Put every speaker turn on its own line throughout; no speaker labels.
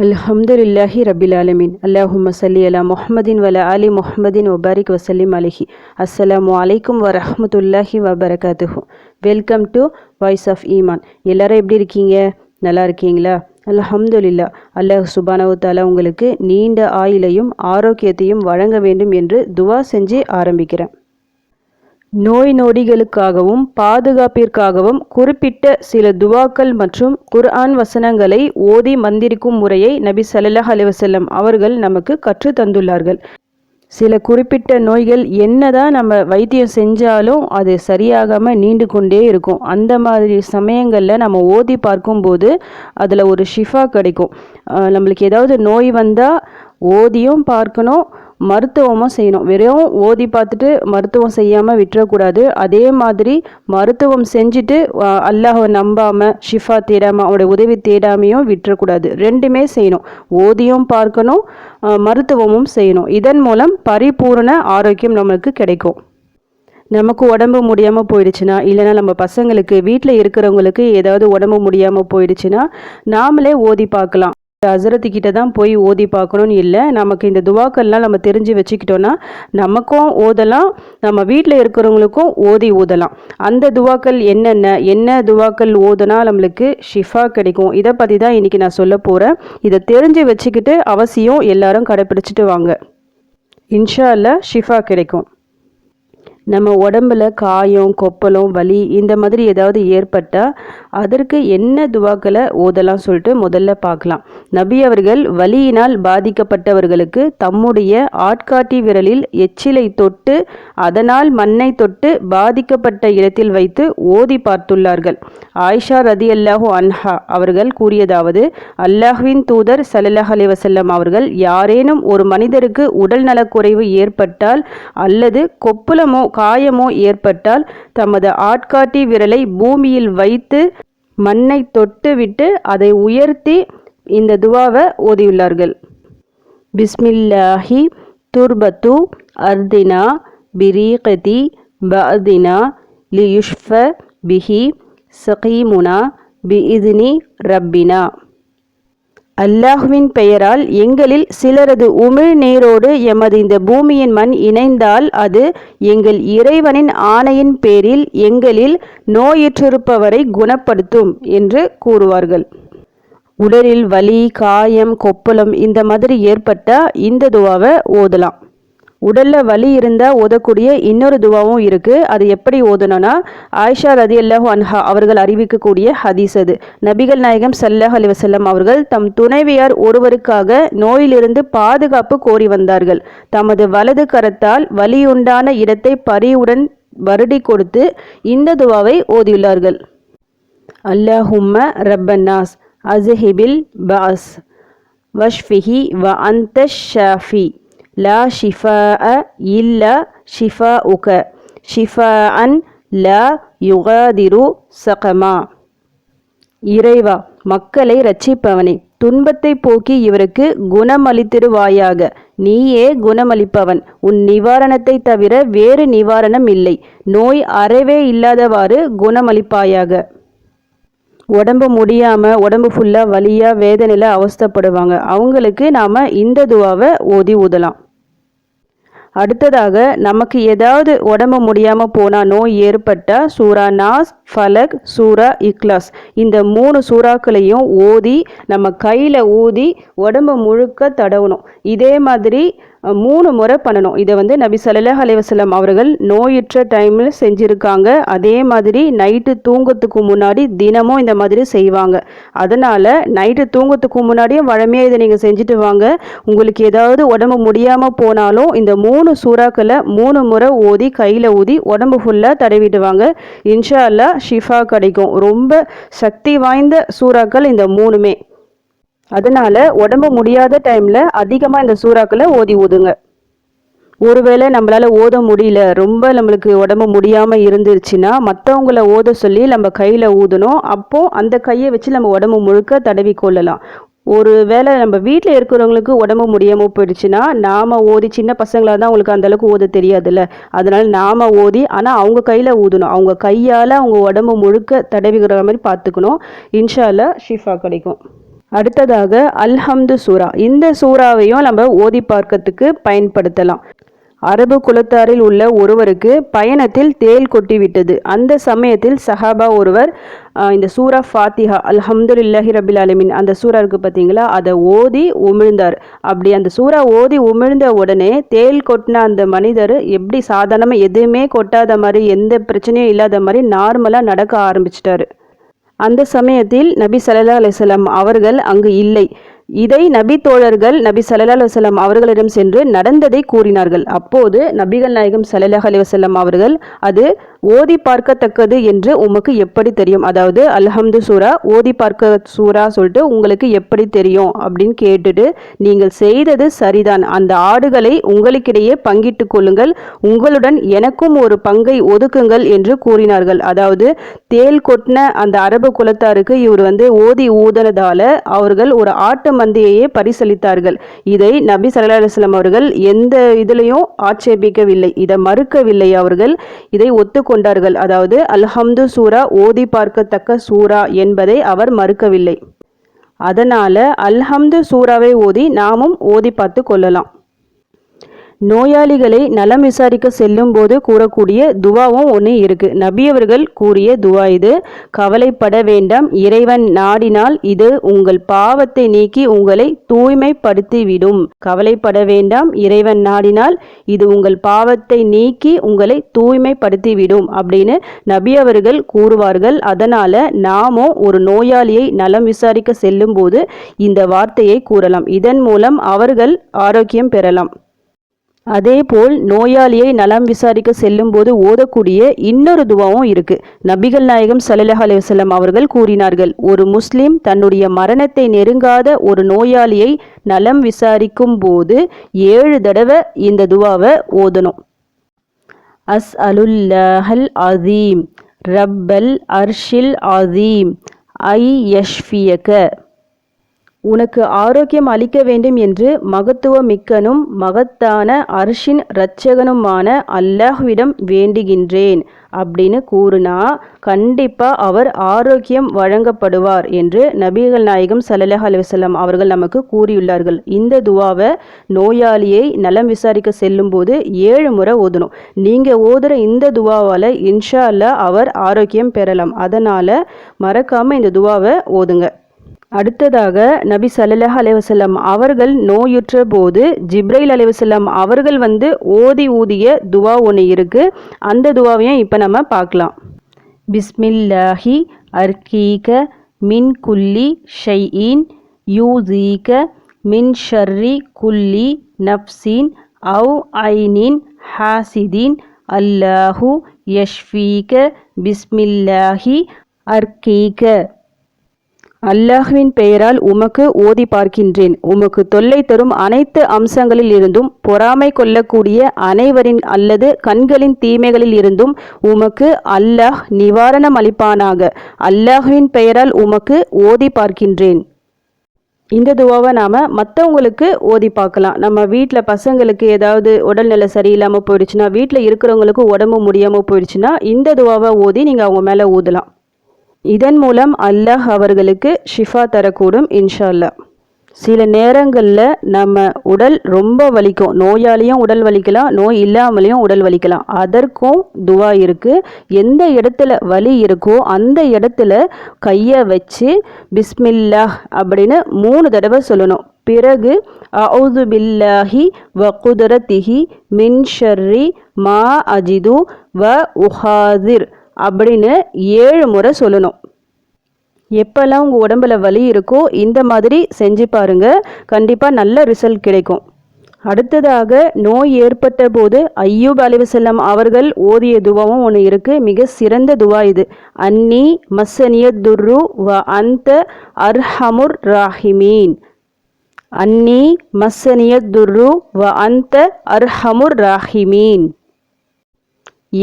அல்ஹம்துல்லாஹி ரபில் ஆலமின் அல்லாஹும் சல்லி அலா முஹமதின் வல அலி முஹமதின் ஒபாரிக் வசலிம் அலிஹி அஸ்லாம் வலைக்கும் வரஹமத்துல்லாஹி வபரகாத்து வெல்கம் டு வாய்ஸ் ஆஃப் ஈமான் எல்லாரும் எப்படி இருக்கீங்க நல்லா இருக்கீங்களா அல்ஹம்துல்லா அல்லாஹ் சுபானவுத்தாலா உங்களுக்கு நீண்ட ஆயிலையும் ஆரோக்கியத்தையும் வழங்க வேண்டும் என்று துவா செஞ்சு ஆரம்பிக்கிறேன் நோய் நொடிகளுக்காகவும் பாதுகாப்பிற்காகவும் குறிப்பிட்ட சில துவாக்கள் மற்றும் குர்ஆன் வசனங்களை ஓதி மந்திரிக்கும் முறையை நபி சல்லாஹ் அலிவசல்லம் அவர்கள் நமக்கு கற்று தந்துள்ளார்கள் சில குறிப்பிட்ட நோய்கள் என்னதான் நம்ம வைத்தியம் செஞ்சாலும் அது சரியாகாமல் நீண்டு கொண்டே இருக்கும் அந்த மாதிரி சமயங்களில் நம்ம ஓதி பார்க்கும்போது அதில் ஒரு ஷிஃபா கிடைக்கும் நம்மளுக்கு ஏதாவது நோய் வந்தால் ஓதியும் பார்க்கணும் மருத்துவமும் செய்யணும் வெறும் ஓதி பார்த்துட்டு மருத்துவம் செய்யாமல் விட்டுறக்கூடாது அதே மாதிரி மருத்துவம் செஞ்சுட்டு அல்லாஹை நம்பாமல் ஷிஃபா தேடாமல் அவனுடைய உதவி தேடாமையும் விட்டுறக்கூடாது ரெண்டுமே செய்யணும் ஓதியும் பார்க்கணும் மருத்துவமும் செய்யணும் இதன் மூலம் பரிபூர்ண ஆரோக்கியம் நம்மளுக்கு கிடைக்கும் நமக்கு உடம்பு முடியாமல் போயிடுச்சுன்னா இல்லைனா நம்ம பசங்களுக்கு வீட்டில் இருக்கிறவங்களுக்கு ஏதாவது உடம்பு முடியாமல் போயிடுச்சுன்னா நாமளே ஓதி பார்க்கலாம் அசரத்து கிட்ட தான் போய் ஓதி பார்க்கணும்னு இல்லை நமக்கு இந்த துவாக்கள்லாம் நம்ம தெரிஞ்சு வச்சுக்கிட்டோன்னா நமக்கும் ஓதலாம் நம்ம வீட்டில் இருக்கிறவங்களுக்கும் ஓதி ஊதலாம் அந்த துவாக்கள் என்னென்ன என்ன துவாக்கள் ஓதுனா நம்மளுக்கு ஷிஃபா கிடைக்கும் இதை பற்றி தான் இன்றைக்கி நான் சொல்ல போகிறேன் இதை தெரிஞ்சு வச்சுக்கிட்டு அவசியம் எல்லாரும் கடைப்பிடிச்சிட்டு வாங்க இன்ஷா அல்ல ஷிஃபா கிடைக்கும் நம்ம உடம்புல காயம் கொப்பளம் வலி இந்த மாதிரி ஏதாவது ஏற்பட்டால் அதற்கு என்ன துவாக்களை ஓதலாம் சொல்லிட்டு முதல்ல பார்க்கலாம் நபி அவர்கள் வலியினால் பாதிக்கப்பட்டவர்களுக்கு தம்முடைய ஆட்காட்டி விரலில் எச்சிலை தொட்டு அதனால் மண்ணை தொட்டு பாதிக்கப்பட்ட இடத்தில் வைத்து ஓதி பார்த்துள்ளார்கள் ஆயிஷா ரதி அல்லாஹு அன்ஹா அவர்கள் கூறியதாவது அல்லாஹுவின் தூதர் சல்லல்லாஹ் அலி வசல்லம் அவர்கள் யாரேனும் ஒரு மனிதருக்கு உடல் நலக்குறைவு ஏற்பட்டால் அல்லது கொப்புளமோ காயமோ ஏற்பட்டால் தமது ஆட்காட்டி விரலை பூமியில் வைத்து மண்ணை தொட்டுவிட்டு அதை உயர்த்தி இந்த துவாவை ஓதியுள்ளார்கள் பிஸ்மில்லாஹி துர்பத்து அர்தினா பிரீகதி பதினா லியுஷ்ஃப பிஹி சகீமுனா பி ரப்பினா அல்லாஹுவின் பெயரால் எங்களில் சிலரது உமிழ்நீரோடு எமது இந்த பூமியின் மண் இணைந்தால் அது எங்கள் இறைவனின் ஆணையின் பேரில் எங்களில் நோயிற்றிருப்பவரை குணப்படுத்தும் என்று கூறுவார்கள் உடலில் வலி காயம் கொப்பளம் இந்த மாதிரி ஏற்பட்டால் இந்த துவாவை ஓதலாம் உடலில் வலி இருந்தால் ஓதக்கூடிய இன்னொரு துவாவும் இருக்குது அது எப்படி ஓதணும்னா ஆயிஷா ரதி அல்லாஹு அன்ஹா அவர்கள் அறிவிக்கக்கூடிய ஹதீஸ் அது நபிகள் நாயகம் சல்லாஹ் அலி வசல்லம் அவர்கள் தம் துணைவியார் ஒருவருக்காக நோயிலிருந்து பாதுகாப்பு கோரி வந்தார்கள் தமது வலது கரத்தால் வலியுண்டான இடத்தை பரியுடன் வருடி கொடுத்து இந்த துவாவை ஓதியுள்ளார்கள் அல்லாஹும்ம ரப்பன்னாஸ் அசஹிபில் பாஸ் வஷ்ஃபிஹி வ அந்த ஷாஃபி லா ஷிஃபா அ ஷிஃபா உக ஷிஃபா அன் ல யுகாதிரு சகமா இறைவா மக்களை ரட்சிப்பவனே துன்பத்தை போக்கி இவருக்கு குணமளித்திருவாயாக நீயே குணமளிப்பவன் உன் நிவாரணத்தை தவிர வேறு நிவாரணம் இல்லை நோய் அறவே இல்லாதவாறு குணமளிப்பாயாக உடம்பு முடியாமல் உடம்பு ஃபுல்லாக வலியாக வேதனையில் அவஸ்தப்படுவாங்க அவங்களுக்கு நாம் இந்த துவாவை ஓதி ஊதலாம் அடுத்ததாக நமக்கு ஏதாவது உடம்பு முடியாமல் போனால் நோய் ஏற்பட்டால் சூரா நாஸ் ஃபலக் சூரா இக்லாஸ் இந்த மூணு சூறாக்களையும் ஓதி நம்ம கையில் ஊதி உடம்பு முழுக்க தடவணும் இதே மாதிரி மூணு முறை பண்ணணும் இதை வந்து நபி சல்லாஹ் அலைவசலம் அவர்கள் நோயுற்ற டைமில் செஞ்சுருக்காங்க அதே மாதிரி நைட்டு தூங்கத்துக்கு முன்னாடி தினமும் இந்த மாதிரி செய்வாங்க அதனால் நைட்டு தூங்கத்துக்கு முன்னாடியும் வழமையாக இதை நீங்கள் செஞ்சுட்டு வாங்க உங்களுக்கு ஏதாவது உடம்பு முடியாமல் போனாலும் இந்த மூணு சூறாக்களை மூணு முறை ஓதி கையில் ஊதி உடம்பு ஃபுல்லாக தடவிடுவாங்க இன்ஷா அல்லா ஷிஃபா கிடைக்கும் ரொம்ப சக்தி வாய்ந்த சூறாக்கள் இந்த மூணுமே அதனால உடம்பு முடியாத டைம்ல அதிகமா இந்த சூறாக்களை ஓதி ஓதுங்க ஒருவேளை நம்மளால ஓத முடியல ரொம்ப நம்மளுக்கு உடம்பு முடியாம இருந்துருச்சுன்னா மற்றவங்கள ஓத சொல்லி நம்ம கையில ஊதணும் அப்போ அந்த கையை வச்சு நம்ம உடம்பு முழுக்க தடவி கொள்ளலாம் ஒரு வேளை நம்ம வீட்டில் இருக்கிறவங்களுக்கு உடம்பு முடியாமல் போயிடுச்சுன்னா நாம் ஓதி சின்ன பசங்களாக தான் அவங்களுக்கு அந்தளவுக்கு ஓத தெரியாதுல்ல அதனால் நாம் ஓதி ஆனால் அவங்க கையில் ஊதணும் அவங்க கையால் அவங்க உடம்பு முழுக்க தடவிக்கிற மாதிரி பார்த்துக்கணும் இன்ஷால்ல ஷிஃபா கிடைக்கும் அடுத்ததாக அல்ஹம்து சூரா இந்த சூறாவையும் நம்ம ஓதி பார்க்கறதுக்கு பயன்படுத்தலாம் அரபு குலத்தாரில் உள்ள ஒருவருக்கு பயணத்தில் தேல் கொட்டிவிட்டது அந்த சமயத்தில் சஹாபா ஒருவர் இந்த சூரா ஃபாத்திஹா இல்லாஹி ரபில் அலமின் அந்த சூரா இருக்குது பார்த்தீங்களா அதை ஓதி உமிழ்ந்தார் அப்படி அந்த சூறா ஓதி உமிழ்ந்த உடனே தேல் கொட்டின அந்த மனிதர் எப்படி சாதாரணமாக எதுவுமே கொட்டாத மாதிரி எந்த பிரச்சனையும் இல்லாத மாதிரி நார்மலாக நடக்க ஆரம்பிச்சிட்டாரு அந்த சமயத்தில் நபி சல்லா அலிசல்லாம் அவர்கள் அங்கு இல்லை இதை நபி தோழர்கள் நபி சல்லா அலுவலம் அவர்களிடம் சென்று நடந்ததை கூறினார்கள் அப்போது நபிகள் நாயகம் அலி அலுவலம் அவர்கள் அது ஓதி பார்க்கத்தக்கது என்று உமக்கு எப்படி தெரியும் அதாவது அல்ஹம்து சூரா ஓதி பார்க்க சூரா சொல்லிட்டு உங்களுக்கு எப்படி தெரியும் அப்படின்னு கேட்டுட்டு நீங்கள் செய்தது சரிதான் அந்த ஆடுகளை உங்களுக்கிடையே பங்கிட்டு கொள்ளுங்கள் உங்களுடன் எனக்கும் ஒரு பங்கை ஒதுக்குங்கள் என்று கூறினார்கள் அதாவது தேல் கொட்டின அந்த அரபு குலத்தாருக்கு இவர் வந்து ஓதி ஊதனதால அவர்கள் ஒரு ஆட்டு மந்தையையே பரிசளித்தார்கள் இதை நபி சல்லா அலுவலம் அவர்கள் எந்த இதுலையும் ஆட்சேபிக்கவில்லை இதை மறுக்கவில்லை அவர்கள் இதை ஒத்துக்கொள்ள கொண்டார்கள் அதாவது அல்ஹம்து சூரா ஓதி பார்க்கத்தக்க சூரா என்பதை அவர் மறுக்கவில்லை அதனால் அல்ஹம்து சூறாவை ஓதி நாமும் ஓதி பார்த்து கொள்ளலாம் நோயாளிகளை நலம் விசாரிக்க செல்லும் போது கூறக்கூடிய துவாவும் ஒன்று இருக்குது நபியவர்கள் கூறிய துவா இது கவலைப்பட வேண்டாம் இறைவன் நாடினால் இது உங்கள் பாவத்தை நீக்கி உங்களை தூய்மைப்படுத்திவிடும் கவலைப்பட வேண்டாம் இறைவன் நாடினால் இது உங்கள் பாவத்தை நீக்கி உங்களை தூய்மைப்படுத்திவிடும் அப்படின்னு நபி அவர்கள் கூறுவார்கள் அதனால் நாமும் ஒரு நோயாளியை நலம் விசாரிக்க செல்லும் போது இந்த வார்த்தையை கூறலாம் இதன் மூலம் அவர்கள் ஆரோக்கியம் பெறலாம் அதேபோல் நோயாளியை நலம் விசாரிக்க செல்லும் போது ஓதக்கூடிய இன்னொரு துவாவும் இருக்கு நபிகள் நாயகம் சல்லஹ் அலுவலம் அவர்கள் கூறினார்கள் ஒரு முஸ்லிம் தன்னுடைய மரணத்தை நெருங்காத ஒரு நோயாளியை நலம் விசாரிக்கும் போது ஏழு தடவை இந்த துவாவை ஓதணும் அஸ் அலுல்லஹல் அதீம் ரப்பல் அர்ஷில் அதீம் ஐ யஷ்ஃபியக உனக்கு ஆரோக்கியம் அளிக்க வேண்டும் என்று மகத்துவ மிக்கனும் மகத்தான அர்ஷின் இரட்சகனுமான அல்லாஹ்விடம் வேண்டுகின்றேன் அப்படின்னு கூறுனா கண்டிப்பாக அவர் ஆரோக்கியம் வழங்கப்படுவார் என்று நபிகள் நாயகம் சல்லல்லாஹ் அலுவலம் அவர்கள் நமக்கு கூறியுள்ளார்கள் இந்த துவாவை நோயாளியை நலம் விசாரிக்க செல்லும் போது ஏழு முறை ஓதணும் நீங்கள் ஓதுகிற இந்த துவாவால் இன்ஷா அல்லா அவர் ஆரோக்கியம் பெறலாம் அதனால் மறக்காமல் இந்த துவாவை ஓதுங்க அடுத்ததாக நபி சல்லாஹ் அலைவசல்லம் அவர்கள் நோயுற்ற போது ஜிப்ரைல் அலைவசல்லம் அவர்கள் வந்து ஓதி ஊதிய துவா ஒன்று இருக்குது அந்த துவாவையும் இப்போ நம்ம பார்க்கலாம் பிஸ்மில்லாஹி அர்கீக மின் குல்லி ஷையின் யூசீக மின் ஷர்ரி குல்லி நஃப்சின் அவு ஐனின் ஹாசிதீன் அல்லாஹு யஷ்வீக பிஸ்மில்லாஹி அர்கீக அல்லாஹ்வின் பெயரால் உமக்கு ஓதி பார்க்கின்றேன் உமக்கு தொல்லை தரும் அனைத்து அம்சங்களில் இருந்தும் பொறாமை கொள்ளக்கூடிய அனைவரின் அல்லது கண்களின் தீமைகளில் இருந்தும் உமக்கு அல்லாஹ் நிவாரணம் அளிப்பானாக அல்லாஹ்வின் பெயரால் உமக்கு ஓதி பார்க்கின்றேன் இந்த துவாவை நாம் மற்றவங்களுக்கு ஓதி பார்க்கலாம் நம்ம வீட்டில் பசங்களுக்கு ஏதாவது உடல்நிலை சரியில்லாமல் போயிடுச்சுன்னா வீட்டில் இருக்கிறவங்களுக்கு உடம்பு முடியாமல் போயிடுச்சுன்னா இந்த துவாவை ஓதி நீங்கள் அவங்க மேலே ஊதலாம் இதன் மூலம் அல்லாஹ் அவர்களுக்கு ஷிஃபா தரக்கூடும் இன்ஷால்லா சில நேரங்களில் நம்ம உடல் ரொம்ப வலிக்கும் நோயாலையும் உடல் வலிக்கலாம் நோய் இல்லாமலேயும் உடல் வலிக்கலாம் அதற்கும் துவா இருக்குது எந்த இடத்துல வலி இருக்கோ அந்த இடத்துல கையை வச்சு பிஸ்மில்லா அப்படின்னு மூணு தடவை சொல்லணும் பிறகு அவுது பில்லாஹி வ குதரத்திஹி மின்ஷர்ரி மா அஜிது வ உஹாதிர் அப்படின்னு ஏழு முறை சொல்லணும் எப்போல்லாம் உங்கள் உடம்பில் வலி இருக்கோ இந்த மாதிரி செஞ்சு பாருங்கள் கண்டிப்பாக நல்ல ரிசல்ட் கிடைக்கும் அடுத்ததாக நோய் ஏற்பட்ட போது ஐயூப் அலிவசல்லம் அவர்கள் ஓதிய துவாவும் ஒன்று இருக்குது மிக சிறந்த துவா இது அன்னி மசனிய துர்ரு வ அந்த அர்ஹமுர் ராஹிமீன் அன்னி மசனிய துர்ரு வ அந்த அர்ஹமுர் ராஹிமீன்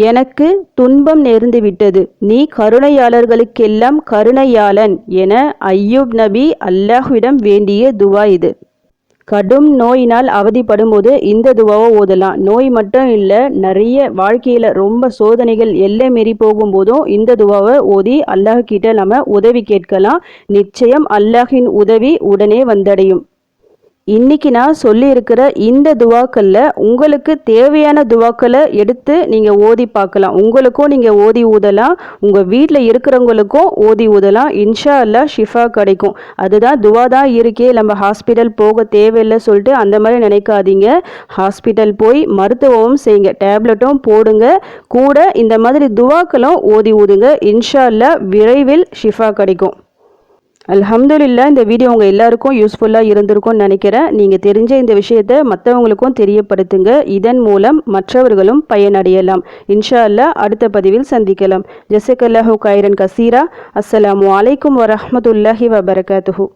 எனக்கு துன்பம் நேர்ந்துவிட்டது நீ கருணையாளர்களுக்கெல்லாம் கருணையாளன் என ஐயூப் நபி அல்லாஹ்விடம் வேண்டிய துவா இது கடும் நோயினால் அவதிப்படும் போது இந்த துவாவை ஓதலாம் நோய் மட்டும் இல்லை நிறைய வாழ்க்கையில் ரொம்ப சோதனைகள் எல்லை மீறி போகும்போதும் இந்த துவாவை ஓதி அல்லாஹ் நம்ம உதவி கேட்கலாம் நிச்சயம் அல்லாஹின் உதவி உடனே வந்தடையும் இன்றைக்கி நான் சொல்லியிருக்கிற இந்த துவாக்களில் உங்களுக்கு தேவையான துவாக்களை எடுத்து நீங்கள் ஓதி பார்க்கலாம் உங்களுக்கும் நீங்கள் ஓதி ஊதலாம் உங்கள் வீட்டில் இருக்கிறவங்களுக்கும் ஓதி ஊதலாம் இன்ஷா அல்லா ஷிஃபா கிடைக்கும் அதுதான் துவா தான் இருக்கே நம்ம ஹாஸ்பிட்டல் போக தேவையில்லை சொல்லிட்டு அந்த மாதிரி நினைக்காதீங்க ஹாஸ்பிட்டல் போய் மருத்துவமும் செய்யுங்க டேப்லெட்டும் போடுங்க கூட இந்த மாதிரி துவாக்களும் ஓதி ஊதுங்க இன்ஷா அல்லா விரைவில் ஷிஃபா கிடைக்கும் அல்ஹம்துலில்லா இந்த வீடியோ உங்கள் எல்லாருக்கும் யூஸ்ஃபுல்லாக இருந்திருக்கும்னு நினைக்கிறேன் நீங்கள் தெரிஞ்ச இந்த விஷயத்தை மற்றவங்களுக்கும் தெரியப்படுத்துங்க இதன் மூலம் மற்றவர்களும் பயனடையலாம் இன்ஷா அல்லா அடுத்த பதிவில் சந்திக்கலாம் ஜெசக் அல்லாஹூ கைரன் கசீரா அஸ்லாம் வலைக்கம் வரமத்துல்லாஹி வபரகாத்துஹூ